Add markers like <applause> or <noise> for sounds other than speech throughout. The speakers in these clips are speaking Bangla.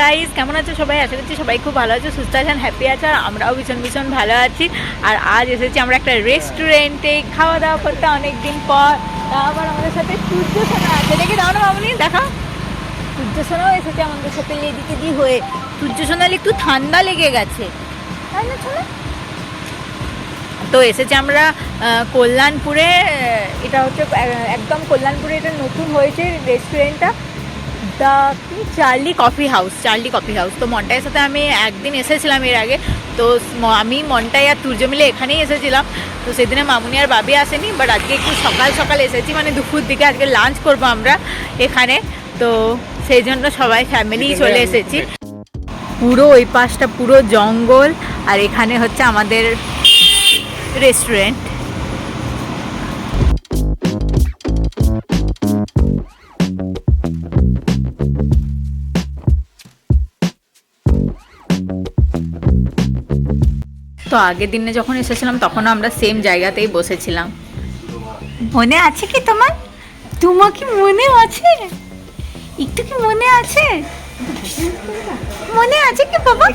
গাইস কেমন আছো সবাই? আশা করছি সবাই খুব ভালো আছো, সুস্থ আছেন হ্যাপি আছে, আর আমরাও ভীষণ ভীষণ ভালো আছি। আর আজ এসেছি আমরা একটা রেস্টুরেন্টে খাওয়া দাওয়া করতে অনেক দিন পর আবার আমাদের সাথে সূর্য সোনা আছে। দেখে দাও না মামনি দেখা সূর্য সোনাও এসেছে আমাদের সাথে এদিকে দিয়ে হয়ে। সূর্য সোনার একটু ঠান্ডা লেগে গেছে। তাই না সোনা তো এসেছি আমরা কল্যাণপুরে। এটা হচ্ছে একদম কল্যাণপুরে এটা নতুন হয়েছে রেস্টুরেন্টটা the Charlie coffee house Charlie coffee house. তো মন্টাইয়ের সাথে আমি একদিন এসেছিলাম এর আগে। তো আমি মন্টাই আর তুর্য মিলে এখানেই এসেছিলাম। তো সেদিনে মামুনি আর বাবি আসেনি বাট আজকে একটু সকাল সকাল এসেছি মানে দুপুর দিকে আজকে লাঞ্চ করব আমরা এখানে। তো সেই জন্য সবাই ফ্যামিলি চলে এসেছি। পুরো ওই পাশটা পুরো জঙ্গল আর এখানে হচ্ছে আমাদের রেস্টুরেন্ট তো আগের দিনে যখন এসেছিলাম তখন আমরা সেম জায়গাতেই বসেছিলাম। মনে আছে কি তোমার? তোমার কি মনে আছে? একটু কি মনে আছে? মনে আছে কি বাবা?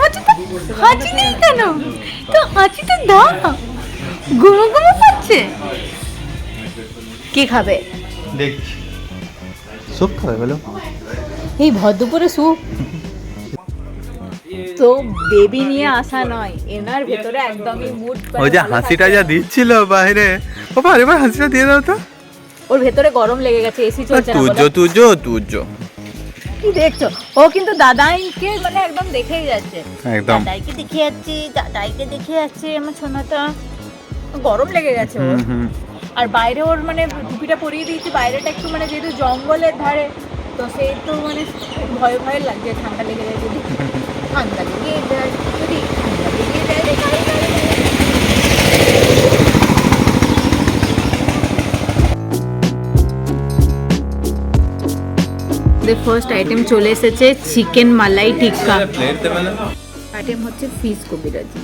বলছে তো হাঁচি নেই কেন? তো হাঁচি তো দাও ঘুমো ঘুমো করছে। কি খাবে? দেখছি সব খাবে বলো। এই ভদ্রপুরে স্যুপ তো বেবি নিয়ে আসা নয় এনার ভেতরে একদমই মুড ওই যে হাসিটা যা দিচ্ছিল বাইরে বাবা আরেবার হাসিটা দিয়ে দাও তো। ওর ভেতরে গরম লেগে গেছে এসি চলছে না তুজো। তুজো তুজো। কি দেখছ? ও কিন্তু দাদাইকে মানে একদম দেখেই যাচ্ছে। একদম। দাদাইকে দেখে যাচ্ছে দাদাইকে দেখে যাচ্ছে আমার সোনাটা। গরম লেগে গেছে ওর। আর বাইরে ওর মানে টুপিটা পরিয়ে দিয়েছি বাইরেটা একটু মানে যেহেতু জঙ্গলের ধারে তো সেই তো মানে ভয় ভয় লাগছে ঠান্ডা লেগে যায় যদি <laughs> ঠান্ডা লেগে যায় যদি ঠান্ডা লেগে যায়। ফার্স্ট আইটেম চলে এসেছে চিকেন মালাই টিক্কা আইটেম হচ্ছে ফিস কবিরাজি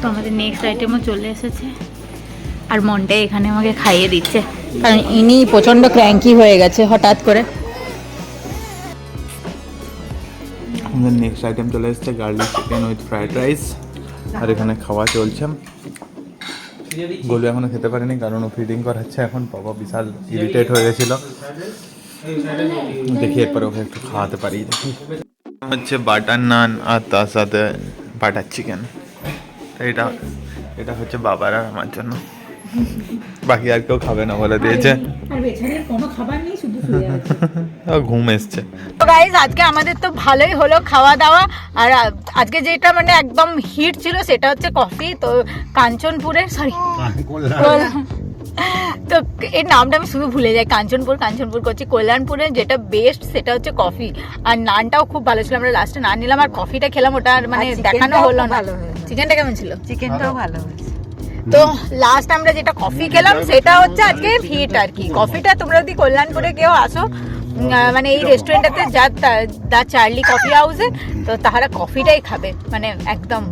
তো আমাদের নেক্সট আইটেমও চলে এসেছে। আর মনটাই এখানে আমাকে খাইয়ে দিচ্ছে। কারণ ইনি প্রচণ্ড ক্র্যাঙ্কি হয়ে গেছে হঠাৎ করে। আমাদের নেক্সট আইটেম চলে এসেছে garlic chicken with fried rice আর এখানে খাওয়া চলছে। গোলু এখনও খেতে পারেনি, কারণ ও ফিডিং করাচ্ছে এখন, বাবা বিশাল ইরিটেট হয়ে গেছিল। দেখি এরপরে ওকে একটু খাওয়াতে পারি, দেখি। হচ্ছে বাটার নান আর তার সাথে বাটার চিকেন এটা এটা হচ্ছে বাবার আর আমার জন্য। বাকি আর কেউ খাবে না বলে দিয়েছে। আর বেচারির কোনো খাবার নেই শুধু শুয়ে আছে। ও ঘুম এসছে। তো গাইজ আজকে আমাদের তো ভালোই হলো খাওয়া দাওয়া আর আজকে যেটা মানে একদম হিট ছিল সেটা হচ্ছে কফি তো কাঞ্চনপুরে সরি তো এর নামটা আমি শুধু ভুলে যাই কাঞ্চনপুর কাঞ্চনপুর করছি। কল্যাণপুরে যেটা বেস্ট সেটা হচ্ছে কফি আর নানটাও খুব ভালো ছিল আমরা লাস্টে নান নিলাম আর কফিটা খেলাম ওটা আর মানে দেখানো হলো না। চিকেনটা কেমন ছিল? চিকেনটাও ভালো হয়েছে। তো লাস্ট আমরা যেটা কফি খেলাম, সেটা হচ্ছে আজকে হিট আর কি। কফিটা তোমরা যদি কল্যাণপুরে কেউ আসো মানে এই রেস্টুরেন্টটাতে যা দা চার্লি কফি হাউসে তো তাহারা কফিটাই খাবে মানে একদম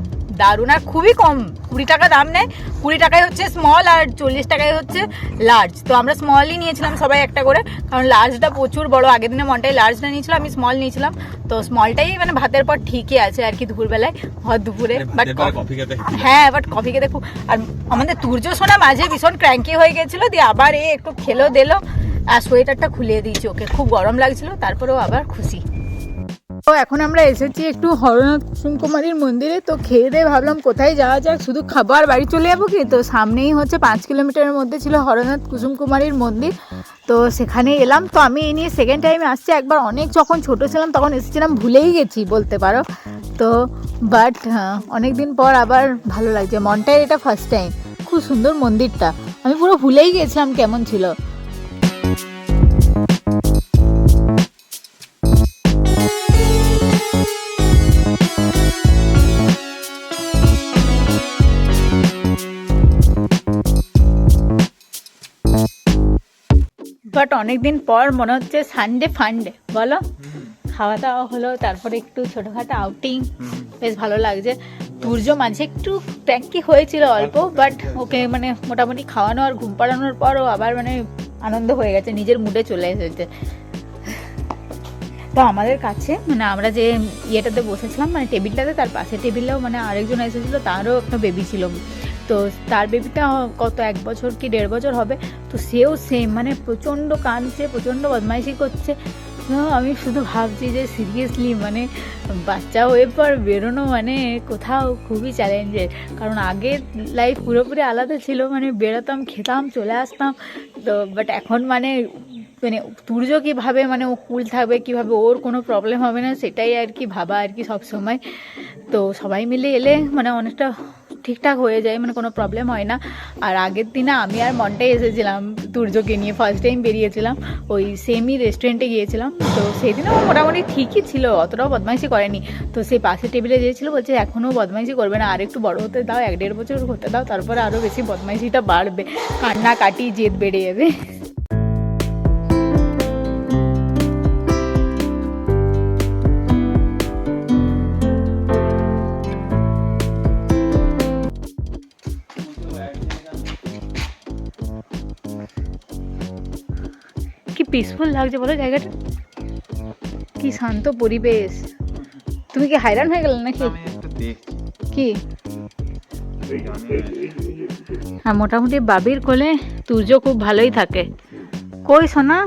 দারুণ। আর খুবই কম কুড়ি টাকা দাম নেয়। কুড়ি টাকায় হচ্ছে স্মল আর চল্লিশ টাকায় হচ্ছে লার্জ তো আমরা স্মলই নিয়েছিলাম সবাই একটা করে কারণ লার্জটা প্রচুর বড়। আগের দিনে মনটাই লার্জটা নিয়েছিলাম আমি স্মল নিয়েছিলাম। তো স্মলটাই মানে ভাতের পর ঠিকই আছে আর কি দুপুরবেলায় ভর দুপুরে। বাট হ্যাঁ বাট কফি খেতে খুব আর আমাদের তুর্য সোনা মাঝে ভীষণ ক্র্যাঙ্কি হয়ে গেছিল দিয়ে আবার এ একটু খেলো দিলো। আর সোয়েটারটা খুলিয়ে দিয়েছি ওকে। খুব গরম লাগছিল তারপরেও আবার খুশি। এখন আমরা এসেছি একটু হরনাথ কুমারীর মন্দিরে, তো খেয়ে দিয়ে ভাবলাম কোথায় যাওয়া যাক, শুধু খাবার বাড়ি চলে যাব কি? তো সামনেই হচ্ছে পাঁচ কিলোমিটারের মধ্যে ছিল হরনাথ কুসুম কুমারীর মন্দির, তো সেখানে এলাম। তো আমি এই নিয়ে সেকেন্ড টাইম আসছি, একবার অনেক যখন ছোট ছিলাম তখন এসেছিলাম, ভুলেই গেছি বলতে পারো। তো বাট অনেক দিন পর আবার ভালো লাগছে মনটাই এটা ফার্স্ট টাইম খুব সুন্দর মন্দিরটা, আমি পুরো ভুলেই গেছিলাম কেমন ছিল। বাট অনেকদিন পর মনে হচ্ছে সানডে ফান্ডে বলো? খাওয়া দাওয়া হলো তারপরে একটু ছোটোখাটো আউটিং বেশ ভালো লাগছে। সূর্য মাঝে একটু ট্যাঙ্কি হয়েছিল অল্প বাট ওকে মানে মোটামুটি খাওয়ানো আর ঘুম পাড়ানোর পরও আবার মানে আনন্দ হয়ে গেছে নিজের মুডে চলে এসেছে। তো আমাদের কাছে মানে আমরা যে ইয়েটাতে বসেছিলাম মানে টেবিলটাতে তার পাশে টেবিলেও মানে আরেকজন এসেছিল তারও একটা বেবি ছিল। তো তার বেবিটা কত, এক বছর কি দেড় বছর হবে? তো সেও সেম মানে প্রচণ্ড কাঁদছে, প্রচণ্ড বদমাইশি করছে। আমি শুধু ভাবছি যে সিরিয়াসলি মানে বাচ্চা হয়ে পর বেরোনো মানে কোথাও খুবই চ্যালেঞ্জের কারণ আগের লাইফ পুরোপুরি আলাদা ছিল মানে বেরোতাম, খেতাম, চলে আসতাম। তো বাট এখন মানে মানে তুর্য কীভাবে মানে ও কুল থাকবে, কীভাবে ওর কোনো প্রবলেম হবে না, সেটাই আর কি ভাবা আর কি সবসময়। তো সবাই মিলে এলে মানে অনেকটা ঠিকঠাক হয়ে যায় মানে কোনো প্রবলেম হয় না। আর আগের দিনে আমি আর মনটাই এসেছিলাম তুর্যকে নিয়ে ফার্স্ট টাইম বেরিয়েছিলাম, ওই সেমি রেস্টুরেন্টে গিয়েছিলাম। তো সেদিনও মোটামুটি ঠিকই ছিল, অতটাও বদমাইশি করেনি। তো সেই পাশের টেবিলে যেছিল বলছে এখনও বদমাইশি করবে না আর একটু বড় হতে দাও, এক দেড় বছর হতে দাও, তারপরে আরও বেশি বদমাইশিটা বাড়বে। কান্না কাটি জেদ বেড়ে যাবে। পিসফুল লাগছে বলো জায়গাটা? কি শান্ত পরিবেশ। তুমি কি হাইরান হয়ে গেলে নাকি? আমি একটু দেখছি। কি? হ্যাঁ মোটামুটি বাবির কোলে তুর্য খুব ভালোই থাকে। কই সোনা?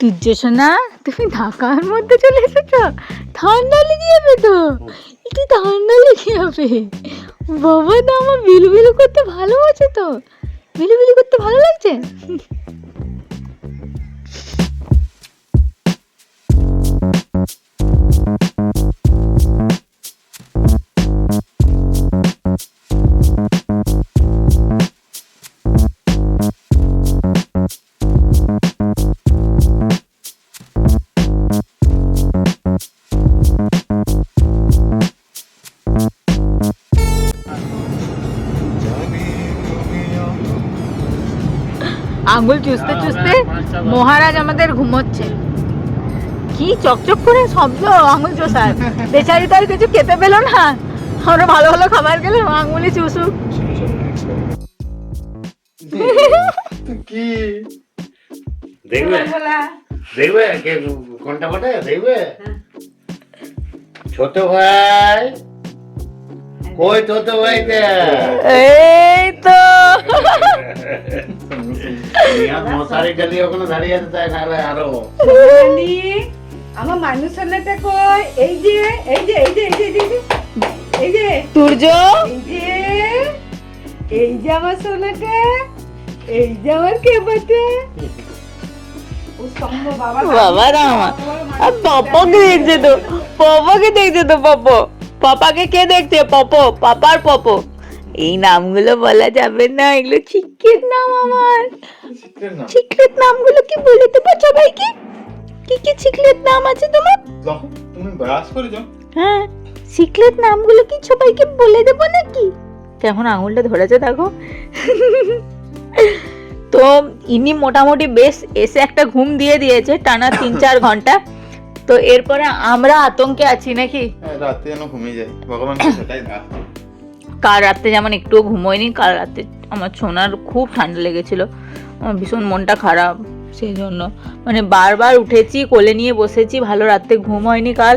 তুর্য সোনা তুমি ঢাকার মধ্যে চলে এসেছ? ঠান্ডা লেগে যাবে তো। একটু ঠান্ডা লেগে যাবে। বাবা তো আমার বিলু বিলু করতে ভালো আছে তো। বিলু করতে ভালো লাগছে? আঙুল চুষতে চুষতে মহারাজ আমাদের ঘুমোচ্ছে। কি চকচক করে শব্দ আঙুল চোষার। বেচারি তার কিছু খেতে পেল না। আমরা ভালো ভালো খাবার গেলে আঙুলি চুষুক। কি? দেখবে? দেখবে? কে কোনটা বটে? দেখবে? ছোট ভাই? কই ছোট ভাই এই তো। মশারি ডালি ওখানে দাঁড়িয়ে আছে তাই নাহলে আরও। আমার মানুষ সোনাটা কই? এই যে এই যে এই যে এই যে এই যে, সূর্য? এই যে এই যে আমার সোনাটা এই যে আমার কে বটে ও স্তম্ভ বাবা বাবা রামা। আর পাপাকে দেখছে তো পাপাকে দেখছে তো পাপো। পাপাকে কে দেখছে? পপো পাপার পপো। এই নামগুলো বলা যাবে না এগুলো চিকের নাম আমার। সিক্রেট নামগুলো কি বলে দেবো সবাইকে? কি কি সিক্রেট নাম আছে তোমার? তুমি ব্রাশ করেছ হ্যাঁ সিক্রেট নামগুলো কি সবাইকে বলে দেবো নাকি? কেমন আঙুলটা ধরেছে দেখো। তো ইনি মোটামুটি বেশ এসে একটা ঘুম দিয়ে দিয়েছে টানা তিন চার ঘণ্টা। তো এরপরে আমরা আতঙ্কে আছি নাকি? হ্যাঁ, রাতে যেন ঘুমিয়ে যায়। ভগবান সেটাই কাল রাত্রে যেমন একটুও ঘুমোয়নি কাল রাত্রে আমার সোনার খুব ঠান্ডা লেগেছিল। আমার ভীষণ মনটা খারাপ সেই জন্য মানে বারবার উঠেছি কোলে নিয়ে বসেছি ভালো রাত্রে ঘুম হয়নি কাল।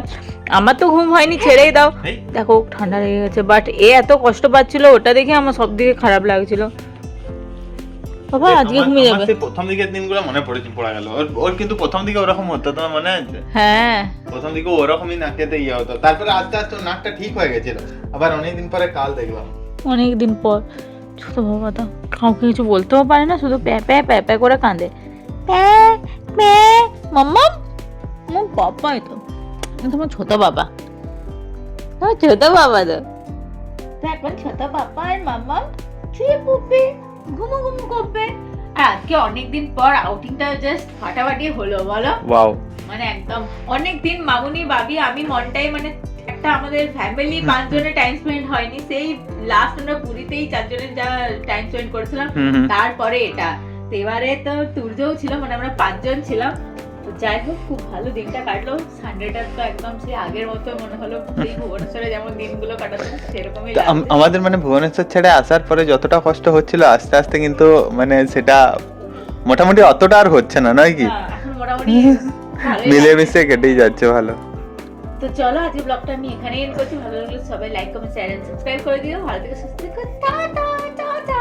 আমার তো ঘুম হয়নি ছেড়েই দাও। দেখো ঠান্ডা লেগে গেছে বাট এ এত কষ্ট পাচ্ছিল ওটা দেখে আমার সব দিকে খারাপ লাগছিল। বাবা আজকে ঘুমিয়ে যাবে। প্রথম দিকের দিনগুলো মনে পড়েছে পড়া গেল। ওর ওর কিন্তু প্রথম দিকে ওরকম হতো তোমার মনে আছে হ্যাঁ। প্রথম দিকে ওরকমই নাকেতে ইয়ে হতো। তারপরে আস্তে আস্তে ওর নাকটা ঠিক হয়ে গেছিল। আবার অনেকদিন পরে কাল দেখলাম। অনেক দিন পর। ছোট বাবা তো কাউকে কিছু বলতেও পারে না শুধু প্যা প্যা প্যা প্যা করে কাঁদে। প্যা প্যা মাম্মা আমার বাবাই তো। এ তোমার ছোট বাবা। তোমার ছোট বাবা তো। এখন ছোট বাবা আর মাম্মাম শুয়ে পড়বে ঘুমো ঘুমো করবে। আর আজকে অনেকদিন পর আউটিংটা জাস্ট ফাটাফাটি হলো বলো? ওয়াও মানে একদম অনেক দিন মামুনি বাবি আমি মনটাই মানে একটা আমাদের ফ্যামিলি পাঁচজনের টাইম স্পেন্ড হয়নি। সেই লাস্ট আমরা পুরীতেই চারজনের যা টাইম স্পেন্ড করেছিলাম তারপরে এটা। এবারে তো তুর্যও ছিল মানে আমরা পাঁচজন ছিলাম। যাই হোক খুব ভালো দিনটা কাটলো। সানডেটা তো একদম সেই আগের মতো মনে হলো ভুবনেশ্বরে যেমন দিনগুলো কাটাতো সেরকমই। আমাদের মানে ভুবনেশ্বর ছেড়ে আসার পরে যতটা কষ্ট হচ্ছিল আস্তে আস্তে কিন্তু মানে সেটা মোটামুটি অতটা আর হচ্ছে না নয় কি? হ্যাঁ, <laughs> মিলেমিশে কেটেই যাচ্ছে ভালো। তো চলো আজকে ব্লগটা আমি এখানেই এন্ড করছি। ভালো লাগলে সবাই like comment share and subscribe করে দিও। ভালো থেকে সুস্থ থেকো। Tata tata